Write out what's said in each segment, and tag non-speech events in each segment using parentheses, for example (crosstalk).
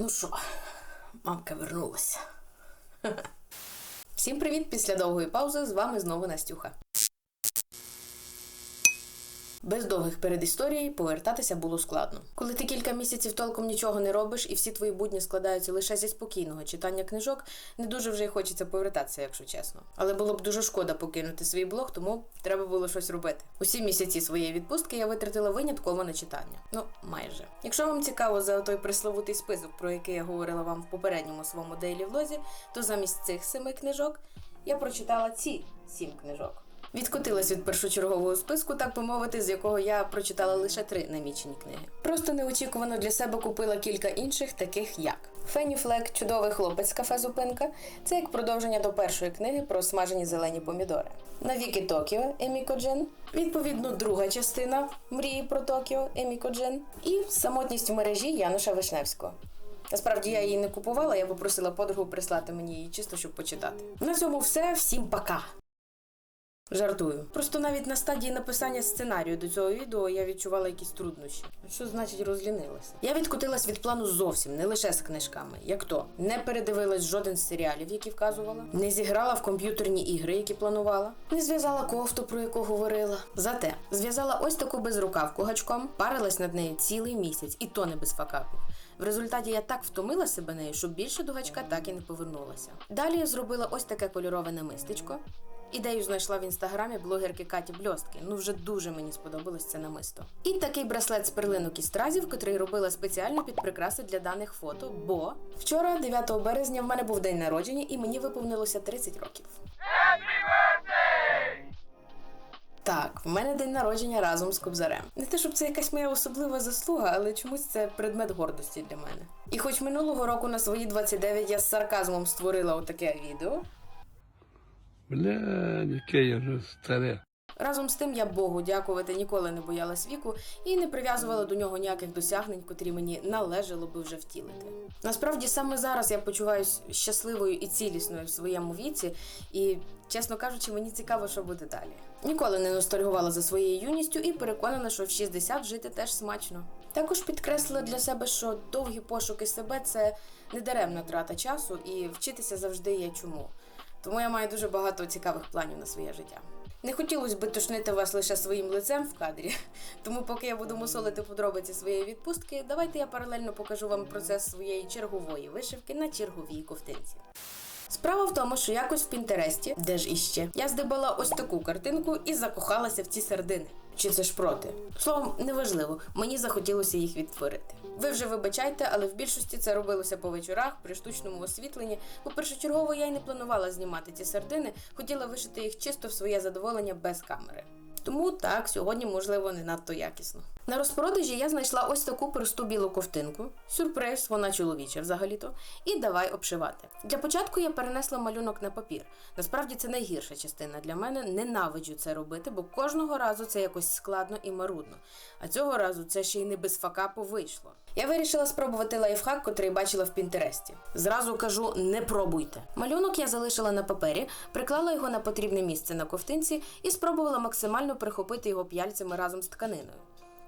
Ну що, мамка вернулася. (laughs) Всім привіт! Після довгої паузи з вами знову Настюха. Без довгих передісторій повертатися було складно. Коли ти кілька місяців толком нічого не робиш, і всі твої будні складаються лише зі спокійного читання книжок, не дуже вже й хочеться повертатися, якщо чесно. Але було б дуже шкода покинути свій блог, тому треба було щось робити. Усі місяці своєї відпустки я витратила винятково на читання. Ну, майже. Якщо вам цікаво за той присловутий список, про який я говорила вам в попередньому своєму дейлі влозі, то замість цих семи книжок я прочитала ці сім книжок. Відкотилась від першочергового списку, так би мовити, з якого я прочитала лише три намічені книги. Просто неочікувано для себе купила кілька інших, таких як Фенні Флек, чудовий хлопець кафе Зупинка. Це як продовження до першої книги про смажені зелені помідори. Навіки Токіо Еміко Джин. Відповідно, друга частина Мрії про Токіо Еміко Джин. І самотність в мережі Януша Вишневського. Насправді я її не купувала, я попросила подругу прислати мені її чисто, щоб почитати. На цьому все. Всім пока! Жартую. Просто навіть на стадії написання сценарію до цього відео я відчувала якісь труднощі. Що значить розлінилася? Я відкотилась від плану зовсім, не лише з книжками. Як то не передивилась жоден з серіалів, які вказувала, не зіграла в комп'ютерні ігри, які планувала, не зв'язала кофту, про яку говорила. Зате зв'язала ось таку безрукавку гачком, парилась над нею цілий місяць, і то не без факапів. В результаті я так втомила себе нею, що більше до гачка так і не повернулася. Далі я зробила ось таке кольорове намистечко. Ідею знайшла в інстаграмі блогерки Каті Бльостки. Ну вже дуже мені сподобалось це намисто. І такий браслет з перлинок і стразів, котрий робила спеціально під прикраси для даних фото. Бо вчора, 9 березня, в мене був день народження, і мені виповнилося 30 років. Так, в мене день народження разом з Кобзарем. Не те, щоб це якась моя особлива заслуга, але чомусь це предмет гордості для мене. І хоч минулого року на свої 29 я з сарказмом створила отаке відео, Бля, яке я вже старе. Разом з тим я Богу дякувати ніколи не боялась віку і не прив'язувала до нього ніяких досягнень, котрі мені належало би вже втілити. Насправді саме зараз я почуваюся щасливою і цілісною в своєму віці, і, чесно кажучи, мені цікаво, що буде далі. Ніколи не ностальгувала за своєю юністю і переконана, що в 60 жити теж смачно. Також підкреслила для себе, що довгі пошуки себе це недаремна трата часу, і вчитися завжди є чому. Тому я маю дуже багато цікавих планів на своє життя. Не хотілося би тушнити вас лише своїм лицем в кадрі, (laughs) тому поки я буду мусолити подробиці своєї відпустки, давайте я паралельно покажу вам процес своєї чергової вишивки на черговій ковтинці. Справа в тому, що якось в Пінтересті, де ж іще, я здибала ось таку картинку і закохалася в ці сердини. Чи це ж проти? Словом, неважливо, мені захотілося їх відтворити. Ви вже вибачайте, але в більшості це робилося по вечорах при штучному освітленні, бо першочергово я й не планувала знімати ці сардини, хотіла вишити їх чисто в своє задоволення без камери. Тому так, сьогодні, можливо, не надто якісно. На розпродажі я знайшла ось таку просту білу ковтинку. Сюрприз, вона чоловіча взагалі-то. І давай обшивати. Для початку я перенесла малюнок на папір. Насправді це найгірша частина для мене. Ненавиджу це робити, бо кожного разу це якось складно і марудно. А цього разу це ще й не без факапу вийшло. Я вирішила спробувати лайфхак, котрий бачила в Пінтересті. Зразу кажу, не пробуйте. Малюнок я залишила на папері, приклала його на потрібне місце на ковтинці і спробувала максимально прихопити його п'яльцями разом з тканиною.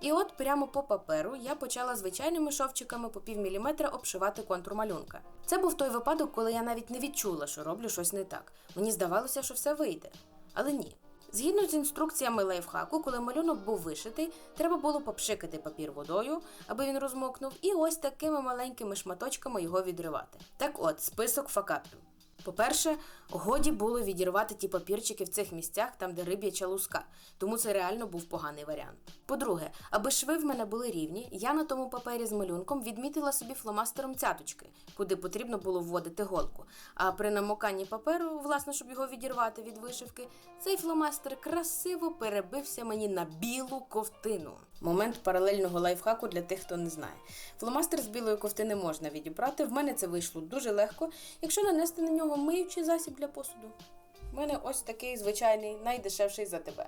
І от прямо по паперу я почала звичайними шовчиками по пів міліметра обшивати контур малюнка. Це був той випадок, коли я навіть не відчула, що роблю щось не так. Мені здавалося, що все вийде. Але ні. Згідно з інструкціями лайфхаку, коли малюнок був вишитий, треба було попшикати папір водою, аби він розмокнув, і ось такими маленькими шматочками його відривати. Так от, список факапів. По-перше, годі було відірвати ті папірчики в цих місцях, там, де риб'яча луска, тому це реально був поганий варіант. По-друге, аби шви в мене були рівні, я на тому папері з малюнком відмітила собі фломастером цяточки, куди потрібно було вводити голку. А при намоканні паперу, власне, щоб його відірвати від вишивки, цей фломастер красиво перебився мені на білу ковтину. Момент паралельного лайфхаку для тих, хто не знає. Фломастер з білої ковтини можна відібрати. В мене це вийшло дуже легко, якщо нанести на нього миючий засіб для посуду. У мене ось такий звичайний, найдешевший за тебе.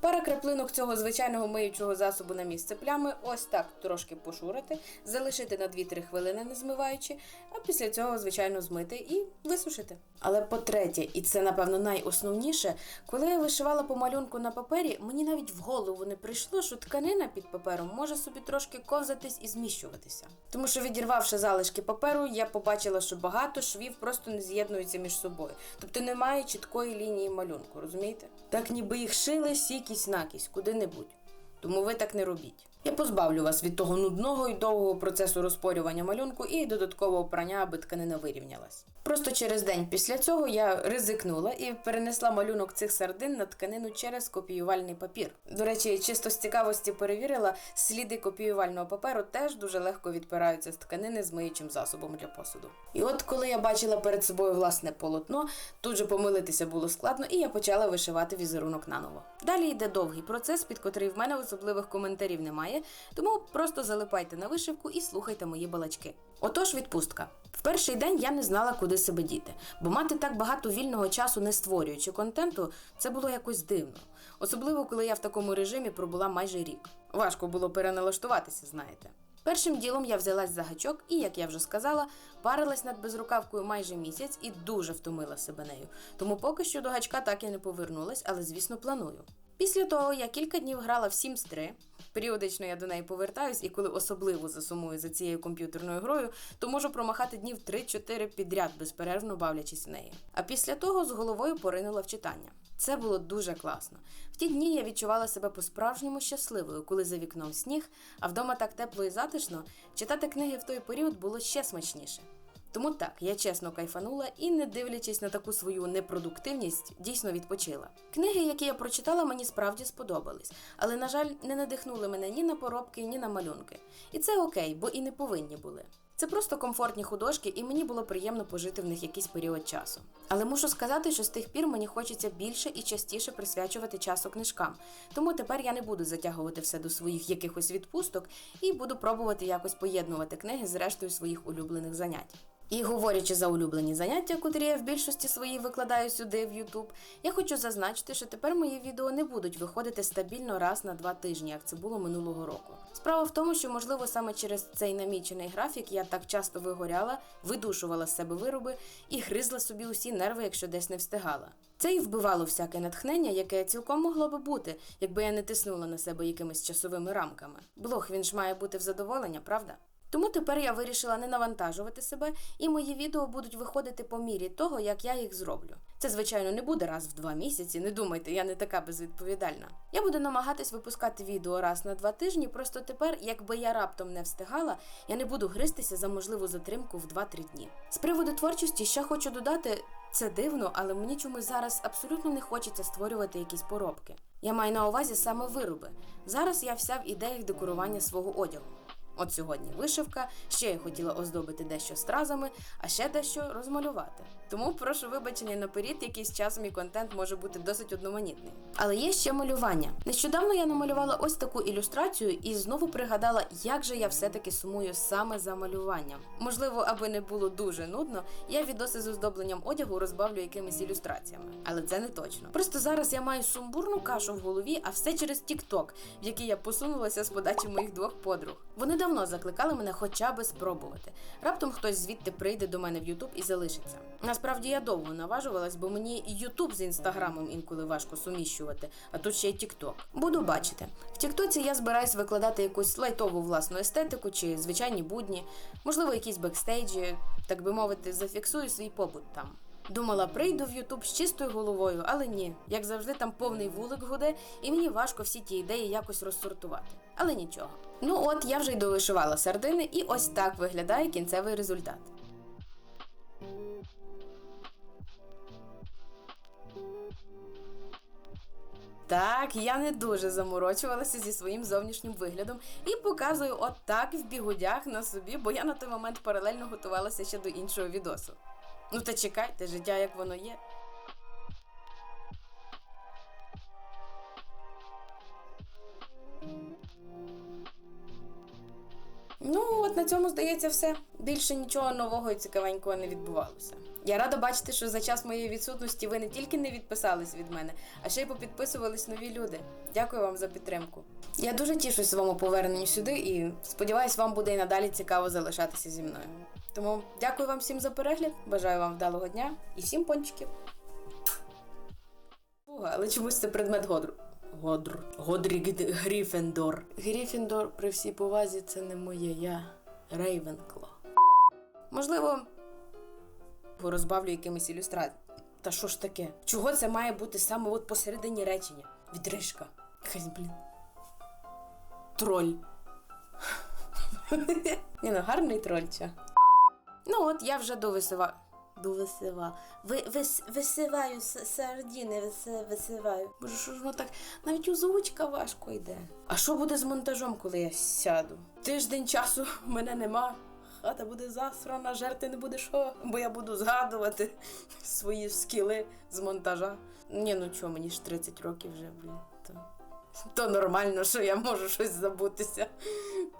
Пара краплинок цього звичайного миючого засобу на місце плями, ось так трошки пошурити, залишити на 2-3 хвилини, не змиваючи, а після цього, звичайно, змити і висушити. Але по-третє, і це напевно найосновніше, коли я вишивала по малюнку на папері, мені навіть в голову не прийшло, що тканина під папером може собі трошки ковзатись і зміщуватися. Тому що відірвавши залишки паперу, я побачила, що багато швів просто не з'єднуються між собою. Тобто немає чіткої лінії малюнку, розумієте? Так ніби їх шили сікість накість, куди-небудь. Тому ви так не робіть. Я позбавлю вас від того нудного і довгого процесу розпорювання малюнку і додаткового прання, аби тканина вирівнялась. Просто через день після цього я ризикнула і перенесла малюнок цих сардин на тканину через копіювальний папір. До речі, чисто з цікавості перевірила, сліди копіювального паперу теж дуже легко відпираються з тканини з миючим засобом для посуду. І от коли я бачила перед собою власне полотно, тут же помилитися було складно, і я почала вишивати візерунок наново. Далі йде довгий процес, під котрий в мене особливих коментарів немає, тому просто залипайте на вишивку і слухайте мої балачки. Отож, відпустка. В перший день я не знала, куди себе діти, бо мати так багато вільного часу, не створюючи контенту, це було якось дивно. Особливо, коли я в такому режимі пробула майже рік. Важко було переналаштуватися, знаєте. Першим ділом я взялась за гачок і, як я вже сказала, парилась над безрукавкою майже місяць і дуже втомила себе нею. Тому поки що до гачка так і не повернулась, але звісно планую. Після того я кілька днів грала в Sims 3. Періодично я до неї повертаюсь, і коли особливо засумую за цією комп'ютерною грою, то можу промахати днів 3-4 підряд, безперервно бавлячись в неї. А після того з головою поринула в читання. Це було дуже класно. В ті дні я відчувала себе по-справжньому щасливою, коли за вікном сніг, а вдома так тепло і затишно, читати книги в той період було ще смачніше. Тому так, я чесно кайфанула і, не дивлячись на таку свою непродуктивність, дійсно відпочила. Книги, які я прочитала, мені справді сподобались, але, на жаль, не надихнули мене ні на поробки, ні на малюнки. І це окей, бо і не повинні були. Це просто комфортні художки, і мені було приємно пожити в них якийсь період часу. Але мушу сказати, що з тих пір мені хочеться більше і частіше присвячувати часу книжкам. Тому тепер я не буду затягувати все до своїх якихось відпусток і буду пробувати якось поєднувати книги з рештою своїх улюблених занять. І говорячи за улюблені заняття, котрі я в більшості своїй викладаю сюди в YouTube, я хочу зазначити, що тепер мої відео не будуть виходити стабільно раз на два тижні, як це було минулого року. Справа в тому, що можливо саме через цей намічений графік я так часто вигоряла, видушувала з себе вироби і гризла собі усі нерви, якщо десь не встигала. Це і вбивало всяке натхнення, яке цілком могло би бути, якби я не тиснула на себе якимись часовими рамками. Блог він ж має бути в задоволення, правда? Тому тепер я вирішила не навантажувати себе, і мої відео будуть виходити по мірі того, як я їх зроблю. Це, звичайно, не буде раз в два місяці. Не думайте, я не така безвідповідальна. Я буду намагатись випускати відео раз на два тижні. Просто тепер, якби я раптом не встигала, я не буду гристися за можливу затримку в 2-3 дні. З приводу творчості ще хочу додати. Це дивно, але мені чомусь зараз абсолютно не хочеться створювати якісь поробки. Я маю на увазі саме вироби. Зараз я вся в ідеях декорування свого одягу. От сьогодні вишивка, ще я хотіла оздобити дещо стразами, а ще дещо розмалювати. Тому прошу вибачення наперед, якийсь час мій контент може бути досить одноманітний. Але є ще малювання. Нещодавно я намалювала ось таку ілюстрацію і знову пригадала, як же я все-таки сумую саме за малюванням. Можливо, аби не було дуже нудно, я відоси з оздобленням одягу розбавлю якимись ілюстраціями. Але це не точно. Просто зараз я маю сумбурну кашу в голові, а все через TikTok, в який я посунулася з подачі моїх двох подруг. Вони давно закликали мене хоча би спробувати. Раптом хтось звідти прийде до мене в Ютуб і залишиться. Насправді я довго наважувалась, бо мені Ютуб з інстаграмом інколи важко суміщувати, а тут ще й Тікток. Буду бачити. В Тіктоці я збираюсь викладати якусь лайтову власну естетику чи звичайні будні, можливо, якісь бекстейджі, так би мовити, зафіксую свій побут там. Думала, прийду в Ютуб з чистою головою, але ні, як завжди, там повний вулик гуде, і мені важко всі ті ідеї якось розсортувати. Але нічого. Ну от я вже й довишивала сардини, і ось так виглядає кінцевий результат. Так, я не дуже заморочувалася зі своїм зовнішнім виглядом і показую отак в бігудях на собі, бо я на той момент паралельно готувалася ще до іншого відосу. Ну та чекайте, життя як воно є. Ну, от на цьому здається все. Більше нічого нового і цікавенького не відбувалося. Я рада бачити, що за час моєї відсутності ви не тільки не відписались від мене, а ще й попідписувались нові люди. Дякую вам за підтримку. Я дуже тішусь своєму поверненню сюди і сподіваюсь, вам буде і надалі цікаво залишатися зі мною. Тому дякую вам всім за перегляд, бажаю вам вдалого дня і всім пончиків. Слуга, але чомусь це предмет Годру. Годр. Годрік Г- Гріфіндор. При всій повазі, це не моє я. Рейвенкло. Можливо, розбавлю якимись ілюстраціями. Та що ж таке? Чого це має бути саме от посередині речення? Відрижка. Якась, блін. Троль. (laughs) Ні, ну гарний троль, ча. Ну от я вже довисива. Довисива. Ви, вис, висиваю сардіни, вис, висиваю. Боже, що ж воно так? Навіть озвучка важко йде. А що буде з монтажом, коли я сяду? Тиждень часу (laughs) в мене нема. Хата буде засрана, жерти не буде що, бо я буду згадувати (laughs) свої скіли з монтажа. Ні, ну чого, мені ж 30 років вже, блін. То, нормально, що я можу щось забутися.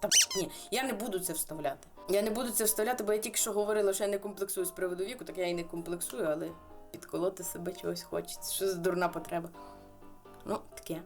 Та ні, я не буду це вставляти. Я не буду це вставляти, бо я тільки що говорила, що я не комплексую з приводу віку, так я і не комплексую, але підколоти себе чогось хочеться. Що за дурна потреба. Ну, таке.